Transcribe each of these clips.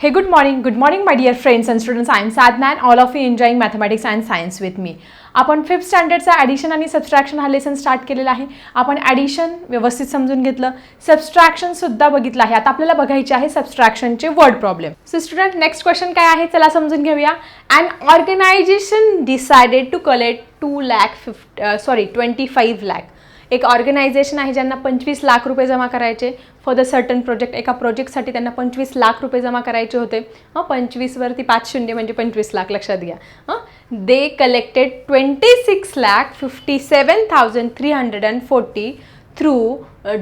Hey, good morning. Good morning, my dear friends and students. I am Sadna and all of you enjoying mathematics and science with me. आपण fifth स्टँडर्डचा addition आणि subtraction हा lesson start केलेला आहे. आपण addition व्यवस्थित समजून घेतलं. सबस्ट्रॅक्शनसुद्धा बघितलं आहे. आता आपल्याला बघायचे आहे सबस्ट्रॅक्शनचे word problem so student next question काय आहे? चला समजून घेऊया. And organisation decided to collect two lakh fifty sorry twenty five lakh एक ऑर्गनायझेशन आहे ज्यांना पंचवीस लाख रुपये जमा करायचे. फॉर द सर्टन प्रोजेक्ट एका प्रोजेक्टसाठी त्यांना पंचवीस लाख रुपये जमा करायचे होते. हां पंचवीसवरती पाच शून्य म्हणजे पंचवीस लाख लक्षात घ्या. हां they collected twenty six lakh fifty seven thousand three hundred and forty through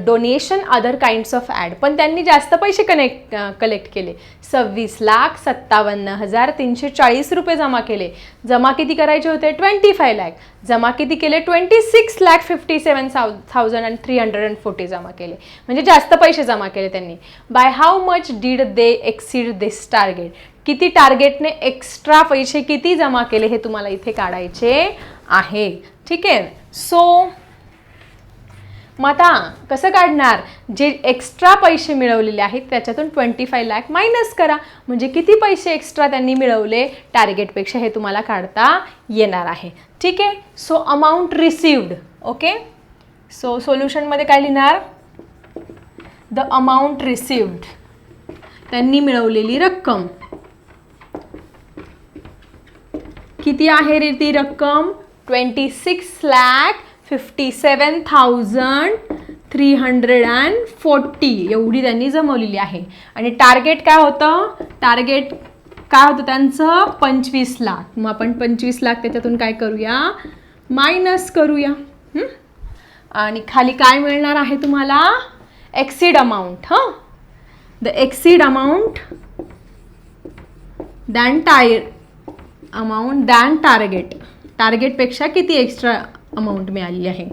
donation other kinds of ad पण त्यांनी जास्त पैसे कनेक्ट कलेक्ट uh, केले. सव्वीस लाख सत्तावन्न हजार तीनशे चाळीस रुपये जमा केले. जमा किती करायचे होते? ट्वेंटी फाय लॅक जमा किती केले? Twenty six lakh fifty seven thou thousand and three hundred and forty जमा केले. म्हणजे जास्त पैसे जमा केले त्यांनी. By how much did they exceed this target किती टार्गेटने एक्स्ट्रा पैसे किती जमा केले हे तुम्हाला इथे काढायचे आहे. ठीक आहे? सो मग आता कसं काढणार? जे एक्स्ट्रा पैसे मिळवलेले आहेत त्याच्यातून ट्वेंटी फाय लॅक मायनस करा. म्हणजे किती पैसे एक्स्ट्रा त्यांनी मिळवले? टार्गेटपेक्षा हे तुम्हाला काढता येणार आहे. ठीक आहे? So amount received okay so सोल्युशनमध्ये काय लिहिणार? द अमाऊंट रिसिव्ड त्यांनी मिळवलेली रक्कम. किती आहे रे ती रक्कम? Twenty six lakh fifty seven thousand three hundred and forty एवढी त्यांनी जमवलेली आहे. आणि टार्गेट काय होतं? टार्गेट काय होतं त्यांचं? पंचवीस लाख. मग आपण पंचवीस लाख त्याच्यातून काय करूया? मायनस करूया. आणि खाली काय मिळणार आहे तुम्हाला? एक्सिड अमाऊंट हां? The exceed amount than tyre amount than target टार्गेटपेक्षा किती एक्स्ट्रा अमाऊंट मिळाली आहे.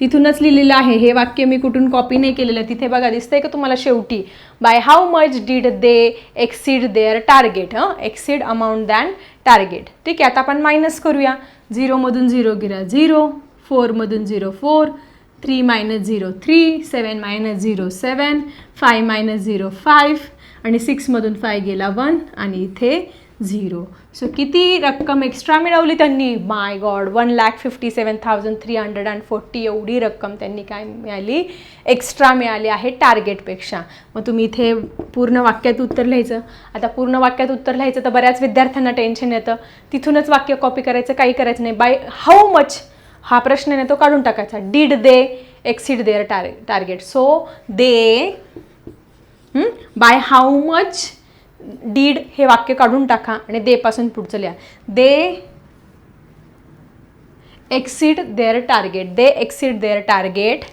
तिथूनच लिहिलेलं आहे हे वाक्य मी कुठून कॉपी नाही केलेलं तिथे बघा दिसतंय का तुम्हाला शेवटी? By how much did they exceed their target हं? एक्सीड अमाऊंट दॅन टार्गेट ठीक आहे आता आपण मायनस करूया. झिरोमधून झिरो गिरा zero फोरमधून zero four three minus zero three seven minus zero seven five minus zero five आणि सिक्समधून फाय गेला वन आणि इथे झिरो. सो किती रक्कम एक्स्ट्रा मिळवली त्यांनी? My god one lakh fifty seven thousand three hundred and forty एवढी रक्कम त्यांनी काय मिळाली? एक्स्ट्रा मिळाली आहे टार्गेटपेक्षा मग तुम्ही इथे पूर्ण वाक्यात उत्तर लिहायचं. आता पूर्ण वाक्यात उत्तर लिहायचं तर बऱ्याच विद्यार्थ्यांना टेन्शन येतं. तिथूनच वाक्य कॉपी करायचं काही करायचं नाही. बाय हाऊ मच हा प्रश्न आहे तो काढून टाकायचा. Did they exceed their tar target so they by how much did हे वाक्य काढून टाका आणि दे पासून पुढचं लिहा. They exceed their target they exceed their target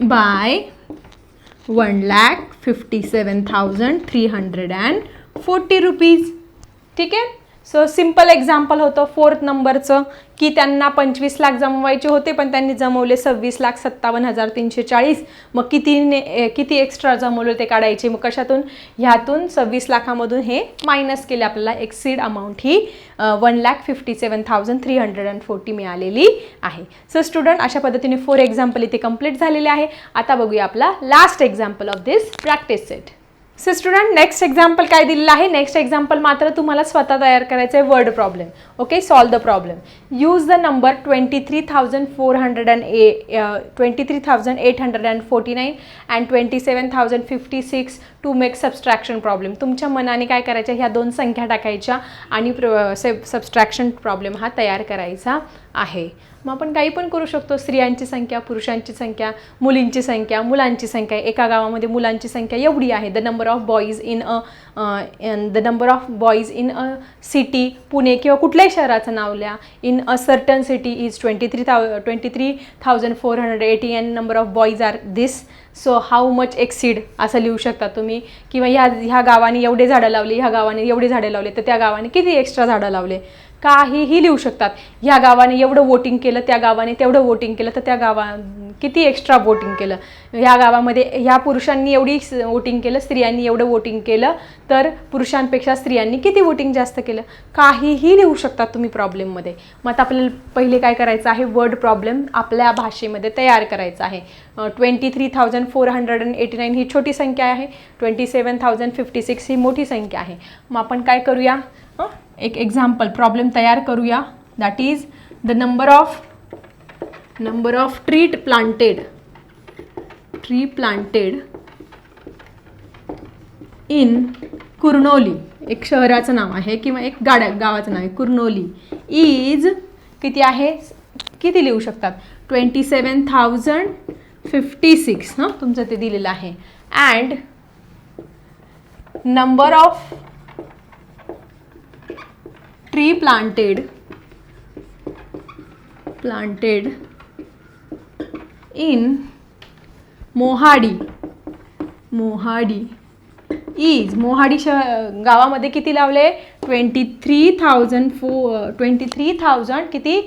by one lakh fifty seven thousand three hundred and forty rupees ठीक आहे? सो सिंपल एक्झाम्पल होतं फोर्थ नंबरचं की त्यांना पंचवीस लाख जमवायचे होते पण त्यांनी जमवले सव्वीस लाख सत्तावन्न हजार तीनशे चाळीस. मग कितीने किती एक्स्ट्रा जमवले ते काढायचे? मग कशातून? ह्यातून सव्वीस लाखामधून हे मायनस केले. आपल्याला exceed amount he one lakh fifty seven thousand three hundred and forty मिळालेली आहे. सो स्टुडंट अशा पद्धतीने फोर एक्झाम्पल इथे कंप्लीट झालेले आहे. आता बघूया आपला last example of this practice set so student next example काय दिलेलं आहे? नेक्स्ट एक्झाम्पल मात्र तुम्हाला स्वतः तयार करायचं आहे word problem okay solve the problem use the number twenty three thousand four hundred and a twenty three thousand eight hundred and forty nine and twenty seven thousand fifty six to make subtraction problem तुमच्या मनाने काय करायच्या ह्या दोन संख्या टाकायच्या आणि प्र uh, सबस्ट्रॅक्शन प्रॉब्लेम हा तयार करायचा. आहे. मग आपण काही पण करू शकतो. स्त्रियांची संख्या पुरुषांची संख्या मुलींची संख्या मुलांची संख्या. एका गावामध्ये मुलांची संख्या एवढी आहे. The number of boys in a the number of boys in a city Pune किंवा कुठल्याही शहराचं नाव लिहा. In a certain city is twenty three thou twenty three thousand four hundred eighty and number of boys are this so how much exceed असं लिहू शकता तुम्ही. किंवा ह्या ह्या गावाने एवढे झाडं लावले ह्या गावाने एवढे झाडे लावले तर त्या गावाने किती एक्स्ट्रा झाडं लावले? काहीही लिहू शकतात. ह्या गावाने एवढं वोटिंग केलं त्या गावाने तेवढं वोटिंग केलं तर त्या गावा किती एक्स्ट्रा वोटिंग केलं? ह्या गावामध्ये ह्या पुरुषांनी एवढी वोटिंग केलं स्त्रियांनी एवढं वोटिंग केलं तर पुरुषांपेक्षा स्त्रियांनी किती वोटिंग जास्त केलं? काहीही लिहू शकतात तुम्ही प्रॉब्लेममध्ये मग आता आपल्याला पहिले काय करायचं आहे? वर्ड प्रॉब्लेम आपल्या भाषेमध्ये तयार करायचा आहे. Twenty three thousand four hundred and eighty nine ही छोटी संख्या आहे. Twenty seven thousand fifty six ही मोठी संख्या आहे. मग आपण काय करूया? एक एक्झाम्पल प्रॉब्लेम तयार करूया. That is the number of number of treat planted tree planted in Kurnoli एक शहराचं नाव आहे किंवा एक गाड्या गावाचं नाव आहे. कुर्नोली इज किती आहे? किती लिहू शकतात? Twenty seven thousand fifty six हां? तुमचं ते दिलेलं आहे. And number of tree planted planted in Mohadi Mohadi is Mohadi श गावामध्ये किती लावले? Twenty three thousand four twenty three thousand किती?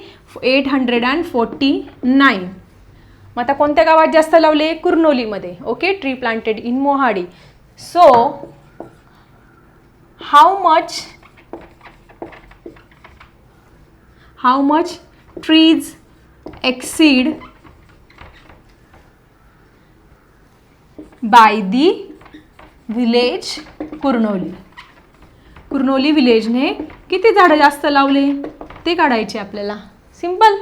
Eight hundred and forty nine मग आता कोणत्या गावात जास्त लावले? कुर्नोलीमध्ये. Okay tree planted in Mohadi so how much how much trees exceed by the village Kurnoli Kurnoli विलेजने किती झाडं जास्त लावले? ते काढायचे आपल्याला. सिंपल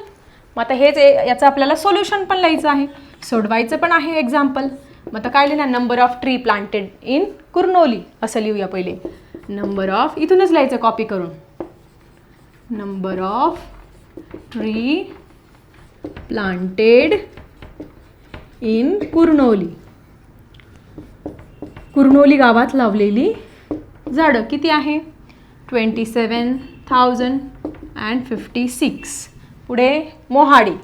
मग आता हेच ए- याचं आपल्याला सोल्युशन पण लिहायचं आहे. सोडवायचं पण आहे एक्झाम्पल मग आता काय लिहिणार? Number of tree planted in Kurnoli असं लिहूया पहिले. नंबर ऑफ इथूनच लिहायचं कॉपी करून. Number of tree planted in Kurnoli. Kurnoli गावात लावलेली झाडं किती आहे? Twenty seven thousand and fifty six पुढे Mohadi.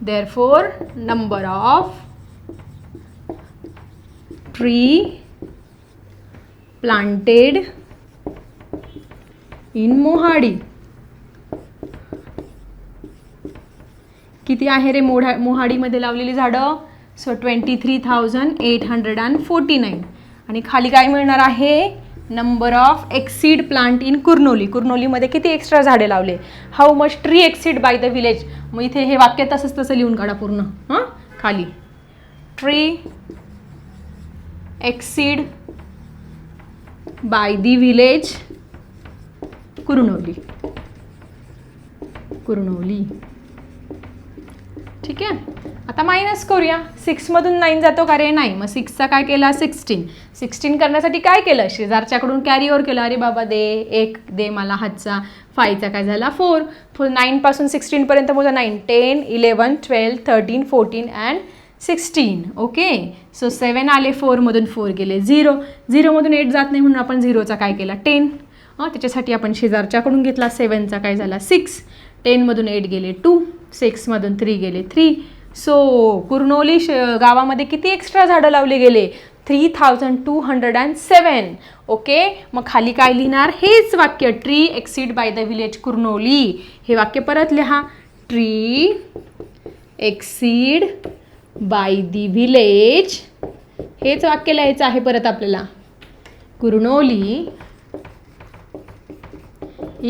There four number of tree planted in Mohadi. किती आहे रे मोढा मोहाडीमध्ये लावलेली झाडं? So twenty three thousand eight hundred and forty nine आणि खाली काय मिळणार आहे? Number of exceed plant in Kurnoli कुर्नोलीमध्ये किती एक्स्ट्रा झाडे लावले? How much tree exceed by the village मग इथे हे वाक्य तसंच तसं लिहून काढा पूर्ण. हां? खाली. Tree exceed by the village Kurnoli Kurnoli ठीक आहे? आता मायनस करूया. सिक्समधून नाईन जातो का रे? नाही. मग सिक्सचा काय केला? सिक्स्टीन सिक्स्टीन करण्यासाठी काय केलं? शेजारच्याकडून कॅरी ओवर केलं. अरे बाबा दे. एक दे मला हातचा. फायचा काय झाला? फोर फोर नाईनपासून सिक्स्टीनपर्यंत मोजा. Nine ten eleven twelve thirteen fourteen and sixteen okay so seven आले. फोरमधून फोर गेले. झिरो झिरोमधून एट जात नाही म्हणून आपण झिरोचा काय केला? टेन हां त्याच्यासाठी आपण शेजारच्याकडून घेतला. सेवनचा काय झाला? सिक्स टेनमधून एट गेले. टू सिक्समधून थ्री गेले. थ्री सो कुर्नोली श गावामध्ये किती एक्स्ट्रा झाडं लावले गेले? Three thousand two hundred and seven okay मग खाली काय लिहिणार? हेच वाक्य tree exceed by the village Kurnoli. हे वाक्य परत लिहा. Tree exceed by the village हेच वाक्य लिहायचं आहे परत आपल्याला. Kurnoli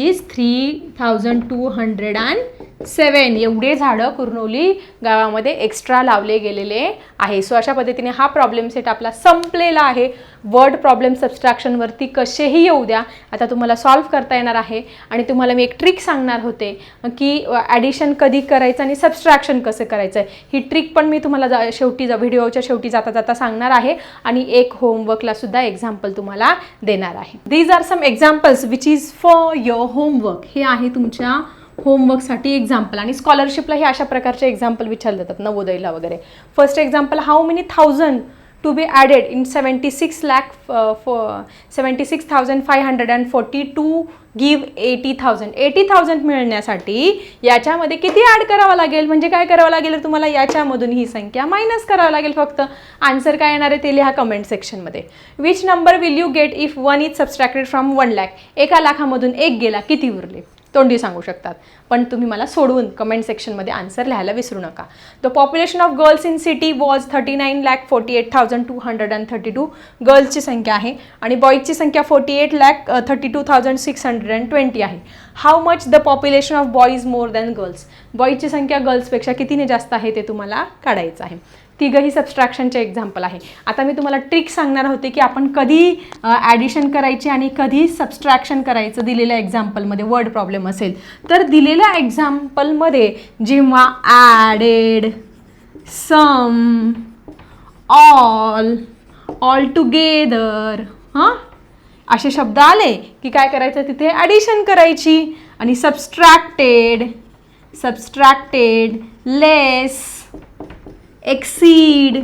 is three thousand two hundred and seven एवढे झाडं कुर्नोली गावामध्ये एक्स्ट्रा लावले गेलेले आहे. सो अशा पद्धतीने हा प्रॉब्लेम सेट आपला संपलेला आहे. वर्ड प्रॉब्लेम सबस्ट्रॅक्शनवरती कसेही येऊ द्या. आता तुम्हाला सॉल्व्ह करता येणार आहे. आणि तुम्हाला मी एक ट्रिक सांगणार होते की ॲडिशन कधी करायचं आणि सबस्ट्रॅक्शन कसं करायचं. ही ट्रिक पण मी तुम्हाला जा शेवटी जा व्हिडिओच्या शेवटी जाता जाता सांगणार आहे. आणि एक होमवर्कला सुद्धा एक्झाम्पल तुम्हाला देणार आहे. These are some examples which is for your homework हे आहे तुमच्या होमवर्कसाठी एक्झाम्पल आणि स्कॉलरशिपला हे अशा प्रकारचे एक्झाम्पल विचारले जातात नवोदयला वगैरे. First example how many thousand to be added in seventy six lakh seventy six thousand five hundred and forty two give eighty thousand eighty thousand मिळण्यासाठी याच्यामध्ये किती ॲड करावं लागेल? म्हणजे काय करावं लागेल तुम्हाला? याच्यामधून ही संख्या मायनस करावं लागेल फक्त. आन्सर काय येणार आहे ते लिहा कमेंट सेक्शनमध्ये which number will you get if one is subtracted from one lakh एका लाखामधून एक गेला किती उरले? तोंडी सांगू शकतात. पण तुम्ही मला सोडवून कमेंट सेक्शनमध्ये आन्सर लिहायला विसरू नका. The population of girls in city was thirty nine lakh forty eight thousand two hundred and thirty two गर्ल्सची संख्या आहे आणि बॉईजची संख्या forty eight lakh thirty two thousand six hundred and twenty आहे how much the population of boys more than girls बॉईजची संख्या गर्ल्सपेक्षा कितीने जास्त आहे ते तुम्हाला काढायचं आहे. तिघंही सबस्ट्रॅक्शनचे एक्झाम्पल आहे. आता मी तुम्हाला ट्रिक सांगणार होते की आपण कधी ॲडिशन करायची आणि कधी सबस्ट्रॅक्शन करायचं दिलेल्या एक्झाम्पलमध्ये वर्ड प्रॉब्लेम असेल. तर दिलेल्या एक्झाम्पलमध्ये जेव्हा added sum all all together हां? असे शब्द आले की काय करायचं? तिथे ॲडिशन करायची. आणि सबस्ट्रॅक्टेड सबस्ट्रॅक्टेड लेस एक्सीड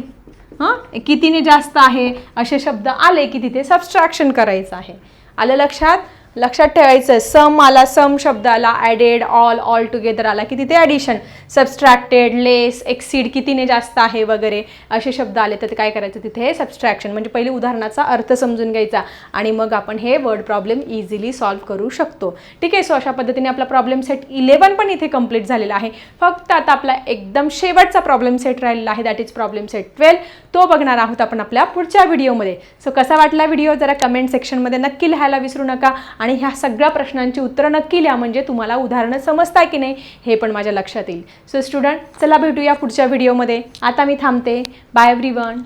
हां? कितीने जास्त आहे? असे शब्द आले की तिथे सबस्ट्रॅक्शन करायचं आहे. आलं लक्षात? लक्षात ठेवायचं सम आला सम शब्द आला ॲडेड ऑल ऑल टुगेदर आला. की तिथे ॲडिशन सबस्ट्रॅक्टेड लेस एक्सीड कितीने जास्त आहे वगैरे असे शब्द आले तर ते काय करायचं? तिथे सबस्ट्रॅक्शन म्हणजे पहिले उदाहरणाचा अर्थ समजून घ्यायचा. आणि मग आपण हे वर्ड प्रॉब्लेम इझिली सॉल्व्ह करू शकतो. ठीक आहे सो अशा पद्धतीने आपला प्रॉब्लेम सेट इलेवन पण इथे कंप्लीट झालेला आहे. फक्त आता आपला एकदम शेवटचा प्रॉब्लेम सेट राहिलेला आहे. That is problem set twelve तो बघणार आहोत आपण आपल्या पुढच्या व्हिडिओमध्ये. सो कसा वाटला व्हिडिओ? जरा कमेंट सेक्शनमध्ये नक्की लिहायला विसरू नका. आणि ह्या सगळ्या प्रश्नांची उत्तरं नक्की लिहा म्हणजे तुम्हाला उदाहरणं समजता की नाही हे पण माझ्या लक्षात येईल. सो स्टुडंट चला भेटूया पुढच्या व्हिडिओमध्ये. आता मी थांबते. Bye every one